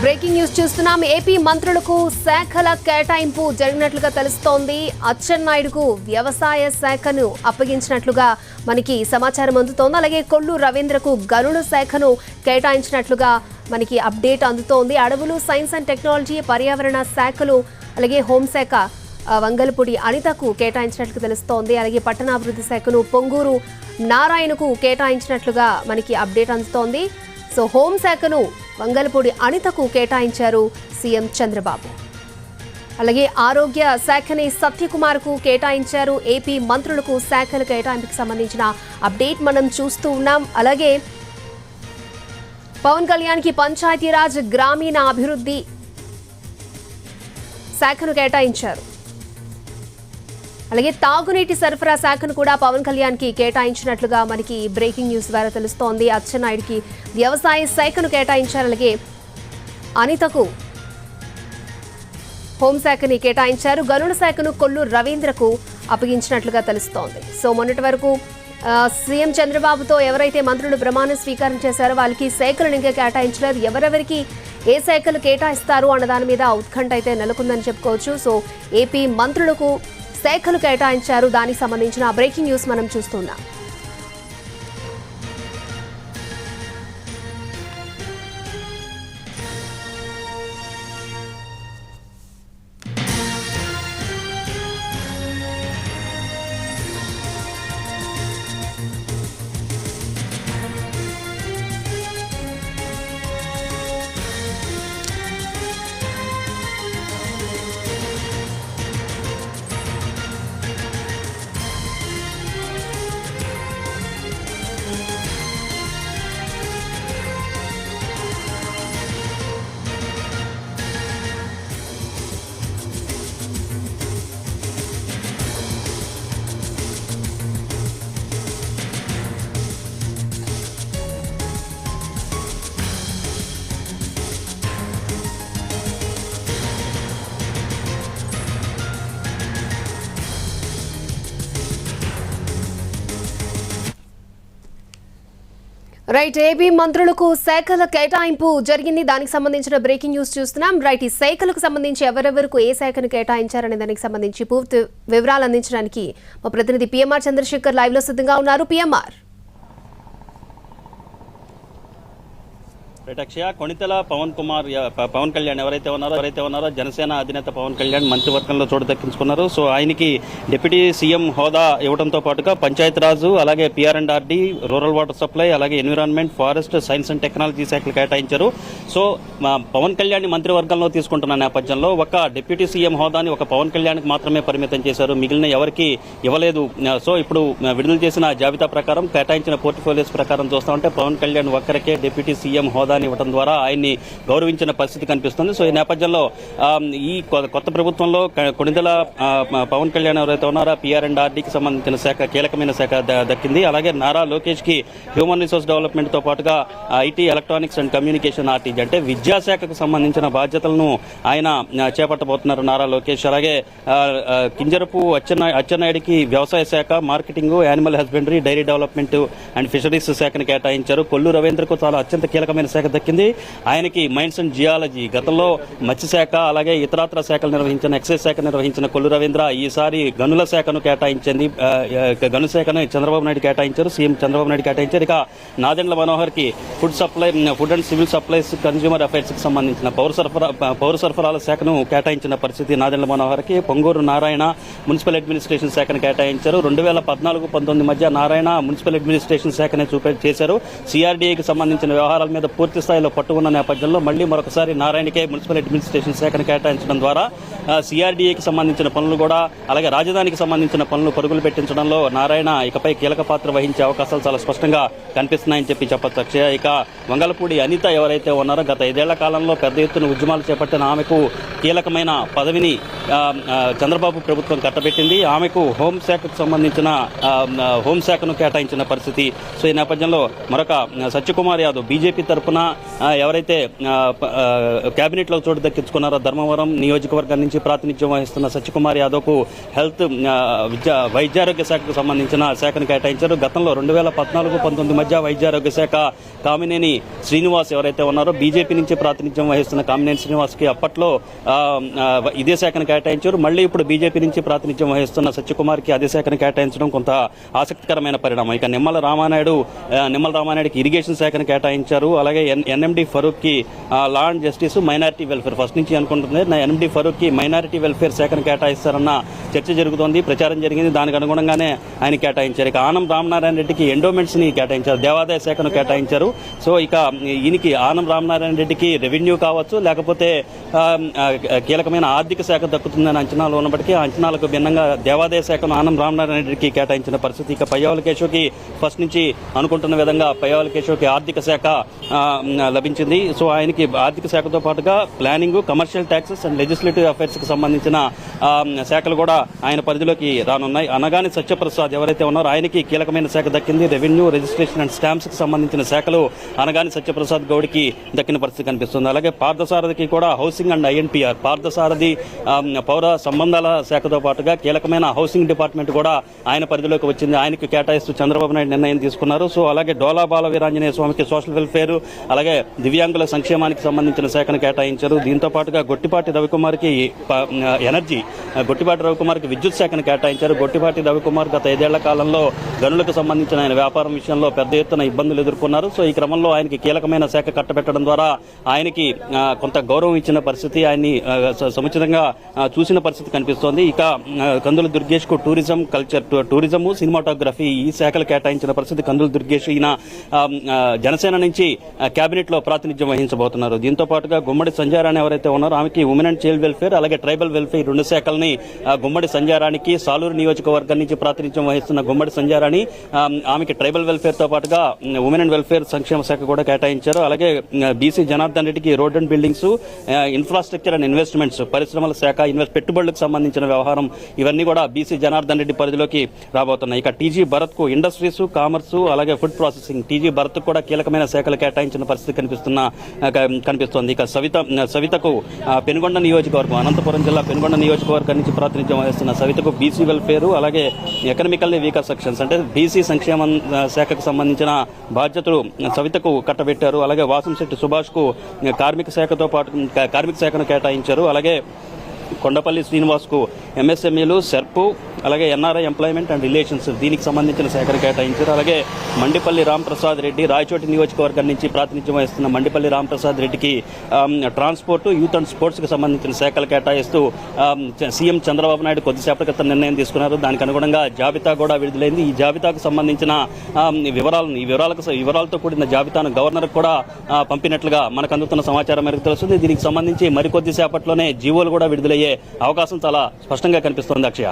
Breaking news చూస్తున్నాం. AP మంత్రులకు శాఖల కేటాయింపు జరిగినట్లుగా తెలుస్తోంది. అచ్చెన్నాయుడుకు వ్యవసాయ శాఖను అప్పగించినట్లుగా మనకి సమాచారం అందుతోంది. అలాగే కొల్లు రవీంద్రకు గనుల శాఖను కేటాయించినట్లుగా మనకి అప్డేట్ అందుతోంది. అడవులు సైన్స్ అండ్ టెక్నాలజీ పర్యావరణ శాఖలు అలాగే హోంశాఖ వంగలపూడి అనితకు కేటాయించినట్లు తెలుస్తోంది. అలాగే పట్టణాభివృద్ధి శాఖను పొంగూరు నారాయణకు కేటాయించినట్లుగా మనకి అప్డేట్ అందుతోంది. సో హోంశాఖను వంగలపూడి అనితకు కేటాయించారు సీఎం చంద్రబాబు. అలాగే ఆరోగ్య శాఖని సత్యకుమార్కు కేటాయించారు ఏపీ మంత్రులకు శాఖల కేటాయింపుకు సంబంధించిన అప్డేట్ మనం చూస్తూ ఉన్నాం. అలాగే పవన్ కళ్యాణ్కి పంచాయతీరాజ్ గ్రామీణ అభివృద్ధి శాఖను కేటాయించారు. అలాగే తాగునీటి సరఫరా శాఖను కూడా పవన్ కళ్యాణ్కి కేటాయించినట్లుగా మనకి బ్రేకింగ్ న్యూస్ ద్వారా తెలుస్తోంది. అచ్చెన్నాయుడికి వ్యవసాయ శాఖను కేటాయించారు. అలాగే అనితకు హోంశాఖని కేటాయించారు. గనుల శాఖను కొల్లు రవీంద్రకు అప్పగించినట్లుగా తెలుస్తోంది. సో మొన్నటి వరకు సీఎం చంద్రబాబుతో ఎవరైతే మంత్రులు ప్రమాణ స్వీకారం చేశారో వాళ్ళకి శాఖలను ఇంకా కేటాయించలేదు. ఎవరెవరికి ఏ శాఖలు కేటాయిస్తారు అన్న దాని మీద ఉత్కంఠ అయితే నెలకొందని చెప్పుకోవచ్చు. సో ఏపీ మంత్రులకు శాఖలు కేటాయించారు. దానికి సంబంధించిన బ్రేకింగ్ న్యూస్ మనం చూస్తున్నాం. రైట్ ఏబీ మంత్రులకు శాఖల కేటాయింపు జరిగింది. దానికి సంబంధించిన బ్రేకింగ్ న్యూస్ చూస్తున్నాం. రైట్ ఈ శాఖలకు సంబంధించి ఎవరెవరకు ఏ శాఖను కేటాయించారనే దానికి సంబంధించి పూర్తి వివరాలు అందించడానికి మా ప్రతినిధి పిఎంఆర్ చంద్రశేఖర్ లైవ్లో సిద్ధంగా ఉన్నారు. పిఎంఆర్. రైట్ కొణితల పవన్ కుమార్ పవన్ కళ్యాణ్ ఎవరైతే ఉన్నారో ఎవరైతే ఉన్నారో జనసేన అధినేత పవన్ కళ్యాణ్ మంత్రివర్గంలో చోటు దక్కించుకున్నారు. సో ఆయనకి డిప్యూటీ సీఎం హోదా ఇవ్వడంతో పాటుగా పంచాయతీరాజు అలాగే PR and RD rural water supply అలాగే environment forest science and technology శాఖలు కేటాయించారు. సో పవన్ కళ్యాణ్ మంత్రివర్గంలో తీసుకుంటున్న నేపథ్యంలో ఒక డిప్యూటీ సీఎం హోదాని ఒక పవన్ కళ్యాణ్కి మాత్రమే పరిమితం చేశారు. మిగిలిన ఎవరికి ఇవ్వలేదు. సో ఇప్పుడు విడుదల చేసిన జాబితా ప్రకారం కేటాయించిన పోర్ట్ఫోలియోస్ ప్రకారం చూస్తా ఉంటే పవన్ కళ్యాణ్ ఒక్కరికే డిప్యూటీ సీఎం హోదా హోదాని ఇవ్వడం ద్వారా ఆయన్ని గౌరవించిన పరిస్థితి కనిపిస్తుంది. సో ఈ నేపథ్యంలో ఈ కొత్త ప్రభుత్వంలో క- కొణిదెల పవన్ కళ్యాణ్ ఎవరైతే ఉన్నారో పిఆర్ అండ్ ఆర్డీకి సంబంధించిన శాఖ కీలకమైన శాఖ దక్కింది. అలాగే నారా లోకేష్కి హ్యూమన్ రిసోర్స్ డెవలప్మెంట్తో పాటుగా IT electronics and communication RTG అంటే విద్యాశాఖకు సంబంధించిన బాధ్యతలను ఆయన చేపట్టబోతున్నారు నారా లోకేష్. అలాగే కింజరపు అచ్చెన్న అచ్చెన్నాయుడికి వ్యవసాయ శాఖ marketing animal husbandry dairy development and fisheries శాఖను కేటాయించారు. కొల్లు రవీంద్రకు చాలా అత్యంత కీలకమైన శాఖ. దక్కింది. ఆయనకి మైన్స్ అండ్ జియాలజీ గతంలో మత్స్యశాఖ అలాగే ఇతరాత్ర శాఖలు నిర్వహించిన ఎక్సైజ్ శాఖ నిర్వహించిన కొల్లు రవీంద్ర ఈసారి గనుల శాఖను కేటాయించింది. గను శాఖను చంద్రబాబు నాయుడు కేటాయించారు సీఎం చంద్రబాబు నాయుడు కేటాయించారు. ఇక Nadendla మనోహర్కి food supply food and civil supplies consumer అఫైర్స్కి సంబంధించిన పౌర సరఫరా పౌర సరఫరాల శాఖను కేటాయించిన పరిస్థితి నాదెండ్ల మనోహర్కి పొంగూరు నారాయణ మున్సిపల్ అడ్మినిస్ట్రేషన్ శాఖను కేటాయించారు. రెండు వేల పద్నాలుగు పంతొమ్మిది మధ్య నారాయణ మున్సిపల్ అడ్మినిస్ట్రేషన్ శాఖనే చూపే చేశారు. సిఆర్డీఏకి సంబంధించిన వ్యవహారాల మీద పూర్తి స్థాయిలో పట్టుకున్న నేపథ్యంలో మళ్ళీ మరొకసారి నారాయణకే మున్సిపల్ అడ్మినిస్ట్రేషన్ శాఖను కేటాయించడం ద్వారా సిఆర్డీఏకి సంబంధించిన పనులు కూడా అలాగే రాజధానికి సంబంధించిన పనులు పరుగులు పెట్టించడంలో నారాయణ ఇకపై కీలక పాత్ర వహించే అవకాశాలు చాలా స్పష్టంగా కనిపిస్తున్నాయని చెప్పి చెప్పచ్చు. అక్షయ ఇక వంగలపూడి అనిత ఎవరైతే ఉన్నారో గత ఐదేళ్ళ కాలంలో పెద్ద ఎత్తున ఉద్యమాలు చేపట్టిన ఆమెకు కీలకమైన పదవిని చంద్రబాబు ప్రభుత్వం కట్టబెట్టింది. ఆమెకు హోంశాఖకు సంబంధించిన హోంశాఖను కేటాయించిన పరిస్థితి. సో ఈ నేపథ్యంలో మరొక సత్యకుమార్ యాదవ్ బీజేపీ తరపున ఎవరైతే క్యాబినెట్లో చోటు దక్కించుకున్నారో ధర్మవరం నియోజకవర్గం నుంచి ప్రాతినిధ్యం వహిస్తున్న సత్యకుమార్ యాదవ్కు హెల్త్ విద్యా విద్య వైద్యారోగ్య శాఖకు సంబంధించిన శాఖను కేటాయించారు. గతంలో రెండు వేల పద్నాలుగు పంతొమ్మిది మధ్య వైద్యారోగ్య శాఖ కామినేని శ్రీనివాస్ ఎవరైతే ఉన్నారో బీజేపీ నుంచి ప్రాతినిధ్యం వహిస్తున్న కామినేని శ్రీనివాస్కి అప్పట్లో ఇదే శాఖను కేటాయించారు. మళ్ళీ ఇప్పుడు బీజేపీ నుంచి ప్రాతినిధ్యం వహిస్తున్న సత్యకుమార్కి అదే శాఖను కేటాయించడం కొంత ఆసక్తికరమైన పరిణామం. ఇక నిమ్మల రామానాయుడు నిమ్మల రామానాయుడికి ఇరిగేషన్ శాఖను కేటాయించారు. అలాగే ఎన్ ఎన్ఎండి ఫరూక్కి ఆ, law and justice minority welfare first నుంచి అనుకుంటుంది నా ఎన్ఎండి ఫరూక్కి మైనారిటీ వెల్ఫేర్ శాఖను కేటాయిస్తారన్న చర్చ జరుగుతోంది ప్రచారం జరిగింది. దానికి అనుగుణంగానే ఆయన కేటాయించారు. ఇక ఆనం రామనారాయణ రెడ్డికి ఎండోమెంట్స్ని కేటాయించారు దేవాదాయ శాఖను కేటాయించారు. సో ఇక ఈయనకి ఆనం రామనారాయణ రెడ్డికి రెవెన్యూ కావచ్చు లేకపోతే కీలకమైన ఆర్థిక శాఖ దక్కుతుందని అంచనాలు ఉన్నప్పటికీ ఆ అంచనాలకు భిన్నంగా దేవాదాయ శాఖను ఆనం రామనారాయణ రెడ్డికి కేటాయించిన పరిస్థితి. ఇక పయ్యావుల కేశవ్కి ఫస్ట్ నుంచి అనుకుంటున్న విధంగా పయ్యావుల కేశవ్కి ఆర్థిక శాఖ లభించింది. సో ఆయనకి ఆర్థిక శాఖతో పాటుగా planning commercial taxes and legislative అఫైర్స్కి సంబంధించిన శాఖలు కూడా ఆయన పరిధిలోకి రానున్నాయి. అనగానే సత్యప్రసాద్ ఎవరైతే ఉన్నారో ఆయనకి కీలకమైన శాఖ దక్కింది. రెవెన్యూ రిజిస్ట్రేషన్ అండ్ స్టాంప్స్కి సంబంధించిన శాఖలు అనగాని సత్యప్రసాద్ గౌడ్కి దక్కిన పరిస్థితి కనిపిస్తుంది. అలాగే పార్థసారథికి కూడా హౌసింగ్ అండ్ ఐఎన్పిఆర్ పార్థసారథి పౌర సంబంధాల శాఖతో పాటుగా కీలకమైన హౌసింగ్ డిపార్ట్మెంట్ కూడా ఆయన పరిధిలోకి వచ్చింది. ఆయనకు కేటాయిస్తూ చంద్రబాబు నాయుడు నిర్ణయం తీసుకున్నారు. సో అలాగే డోలా బాల వీరాంజనేయ స్వామికి సోషల్ వెల్ఫేర్ అలాగే దివ్యాంగుల సంక్షేమానికి సంబంధించిన శాఖను కేటాయించారు. దీంతో పాటుగా గొట్టిపాటి రవికుమార్కి ఎనర్జీ గొట్టిపాటి రవికుమార్కి విద్యుత్ శాఖను కేటాయించారు. గొట్టిపాటి రవికుమార్ గత ఐదేళ్ళ కాలంలో గనులకు సంబంధించిన ఆయన వ్యాపారం విషయంలో పెద్ద ఎత్తున ఇబ్బందులు ఎదుర్కొన్నారు. సో ఈ క్రమంలో ఆయనకి కీలకమైన శాఖ కట్టబెట్టడం ద్వారా ఆయనకి కొంత గౌరవం ఇచ్చిన పరిస్థితి ఆయన్ని సముచితంగా చూసిన పరిస్థితి కనిపిస్తోంది. ఇక కందుల దుర్గేష్కు టూరిజం కల్చర్ టూ- టూరిజము సినిమాటోగ్రఫీ ఈ శాఖలు కేటాయించిన పరిస్థితి. కందుల దుర్గేష్ ఈయన జనసేన నుంచి కేబినెట్లో ప్రాతినిధ్యం వహించబోతున్నారు. దీంతో పాటుగా గుమ్మడి సంజారాణి ఎవరైతే ఉన్నారో ఆమెకి ఉమెన్ అండ్ చైల్డ్ వెల్ఫేర్ అలాగే ట్రైబల్ వెల్ఫేర్ రెండు శాఖల్ని గుమ్మడి సంజారానికి సాలూరు నియోజకవర్గం నుంచి ప్రాతినిధ్యం వహిస్తున్న గుమ్మడి సంజారాణి ఆమెకి ట్రైబల్ వెల్ఫేర్తో పాటుగా ఉమెన్ అండ్ వెల్ఫేర్ సంక్షేమ శాఖ కూడా కేటాయించారు. అలాగే బీసీ జనార్దన్ రెడ్డికి road and buildings infrastructure and investments పరిశ్రమల శాఖ ఇన్వెస్ట్ పెట్టుబడులకు సంబంధించిన వ్యవహారం ఇవన్నీ కూడా బీసీ జనార్దన్ రెడ్డి పరిధిలోకి రాబోతున్నాయి. ఇక టీజీ భరత్కు ఇండస్ట్రీస్ కామర్స్ అలాగే ఫుడ్ ప్రాసెసింగ్ టీజీ భరత్ కూడా కీలకమైన శాఖలు కేటాయించిన పరిస్థితి కనిపిస్తున్న కనిపిస్తోంది. ఇక సవిత సవితకు పెనుగొండ నియోజకవర్గం అనంతపురం జిల్లా పెనుగొండ నియోజకవర్గం నుంచి ప్రాతినిధ్యం వహిస్తున్న సవితకు బీసీ వెల్ఫేరు అలాగే ఎకనామికల్లీ వీకర్ సెక్షన్స్ అంటే బీసీ సంక్షేమ శాఖకు సంబంధించిన బాధ్యతలు సవితకు కట్టబెట్టారు. అలాగే వాసంశెట్టి సుభాష్కు కార్మిక శాఖతో పాటు కార్మిక శాఖను కేటాయించారు. అలాగే కొండపల్లి శ్రీనివాస్కు ఎంఎస్ఎంఈలు సెర్పు అలాగే ఎన్ఆర్ఐ ఎంప్లాయ్మెంట్ అండ్ రిలేషన్స్ దీనికి సంబంధించిన శాఖను కేటాయించారు. అలాగే మండిపల్లి రాంప్రసాద్ రెడ్డి రాయచోటి నియోజకవర్గం నుంచి ప్రాతినిధ్యం వహిస్తున్న మండిపల్లి రాంప్రసాద్ రెడ్డికి ట్రాన్స్పోర్ట్ యూత్ అండ్ స్పోర్ట్స్కి సంబంధించిన శాఖలు కేటాయిస్తూ సీఎం చంద్రబాబు నాయుడు కొద్దిసేపటి క్రితం నిర్ణయం తీసుకున్నారు. దానికి అనుగుణంగా జాబితా కూడా విడుదలైంది. ఈ జాబితాకు సంబంధించిన వివరాలను ఈ వివరాలకు వివరాలతో కూడిన జాబితాను గవర్నర్ కూడా పంపినట్లుగా మనకు అందుతున్న సమాచారం మేరకు తెలుస్తుంది. దీనికి సంబంధించి మరికొద్దిసేపట్లోనే జీవోలు కూడా అయ్యే అవకాశం చాలా స్పష్టంగా కనిపిస్తోంది అక్షయ.